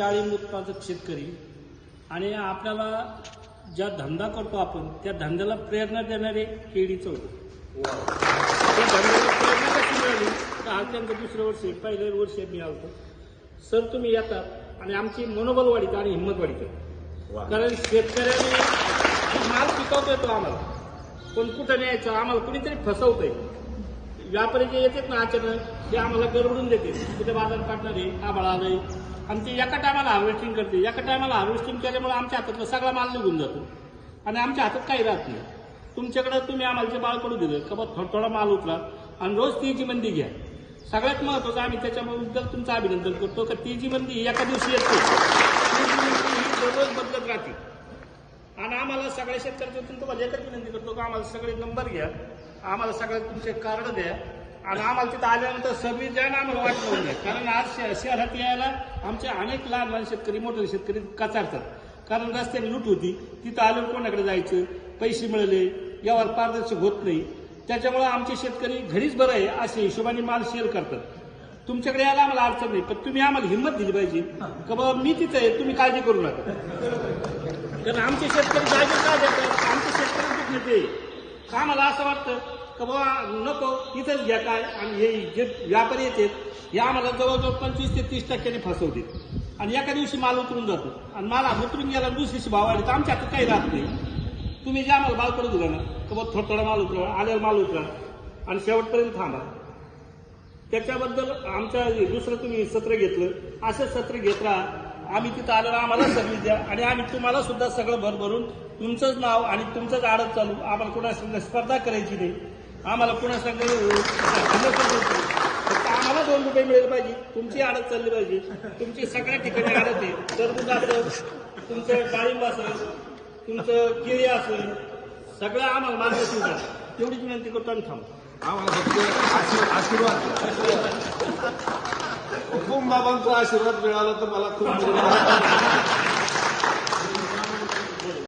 डाळिंब उत्पादक शेतकरी आणि आपल्याला ज्या धंदा करतो आपण त्या धंद्याला प्रेरणा देणारे केळी चौक. त्या धंद्याला प्रेरणा कशी मिळाली? तर आज त्यांचं दुसरं वर्ष आहे. पहिलं वर्ष मी आलतो. सर तुम्ही येतात आणि आमची मनोबल वाढीत आणि हिंमत वाढीत कारण शेतकऱ्याने माल पिकवतोय तो आम्हाला. पण कुठं न्यायचं? आम्हाला कुणीतरी फसवतंय. व्यापारी जे येतात ना अचानक ते आम्हाला गरबडून देते तिथे बाजार काढणारे आम्हाला आलंय. आणि ती एका टायमाला हार्वेस्टिंग करते. एका टायमाला हार्वेस्टिंग केल्यामुळे आमच्या हातातला सगळा माल निघून जातो. आणि आमच्या हातात काही राहत नाही. तुमच्याकडे तुम्ही आम्हाला जे बाळ पडू दिलं का बा थोडा थोडा माल उचला आणि रोज तीची मंदी घ्या. सगळ्यात महत्वाचं आम्ही त्याच्याबद्दल तुमचं अभिनंदन करतो का ती जी मंदी एका दिवशी येते. रोज दररोज बदलत राहते. आणि आम्हाला सगळ्या शेतकऱ्यांच्या तुम्हाला एकच विनंती करतो का आम्हाला सगळे नंबर घ्या. आम्हाला सगळे तुमचे कार्ड द्या. आणि आम्हाला तिथं आल्यानंतर सगळी द्या ना आम्हाला वाट लावून द्या. कारण आज शहरात यायला आमचे अनेक लहान लहान शेतकरी मोठे शेतकरी कचारतात. कारण रस्त्याने लूट होती. तिथं आल्यावर कोणाकडे जायचं? पैसे मिळाले. यावर पारदर्शक होत नाही. त्याच्यामुळे आमचे शेतकरी घरीच बरं आहे असे हिशोबाने माल शेअर करतात. तुमच्याकडे यायला आम्हाला अडचण नाही पण तुम्ही आम्हाला हिंमत दिली पाहिजे. का बाबा मी तिथे आहे तुम्ही काळजी करू नका. कारण आमचे शेतकरी जागे का देतात आमचे शेतकरी कुठले ते आम्हाला असं वाटतं? का बाबा नको इथंच घ्या काय आणि हे जे व्यापारी येतात हे आम्हाला जवळजवळ पंचवीस ते तीस टक्क्याने फसवते आणि एका दिवशी माल उतरून जातो. आणि माल उतरून गेला दुसरीशी भाव आले तर आमच्या हातात काही राहत नाही. तुम्ही जे आम्हाला माल करू दिला ना तर बघ थोडा थोडा माल उतरा आल्यावर माल उतरा आणि शेवटपर्यंत थांबा. त्याच्याबद्दल आमच्या दुसरं तुम्ही सत्र घेतलं असं सत्र घेत राहा. आम्ही तिथं आल्यावर आम्हाला सर्व्हिस द्या. आणि आम्ही तुम्हाला सुद्धा सगळं भरभरून तुमचंच नाव आणि तुमचंच आडत चालू. आम्हाला कुणाशी स्पर्धा करायची नाही. आम्हाला पुन्हा फक्त आम्हाला दोन रुपये मिळाले पाहिजे. तुमची आडत चालली पाहिजे. तुमची सगळ्या ठिकाणी आडत आहे. टरबूज असेल तुमचं डाळिंब असेल तुमचं केळी असेल सगळं आम्हाला मार्गदर्शन करा. तेवढीच विनंती करतो आणि थांब. आम्हाला फक्त आशीर्वाद आशीर्वाद. हुकुम बाबांचा आशीर्वाद मिळाला तर मला खूप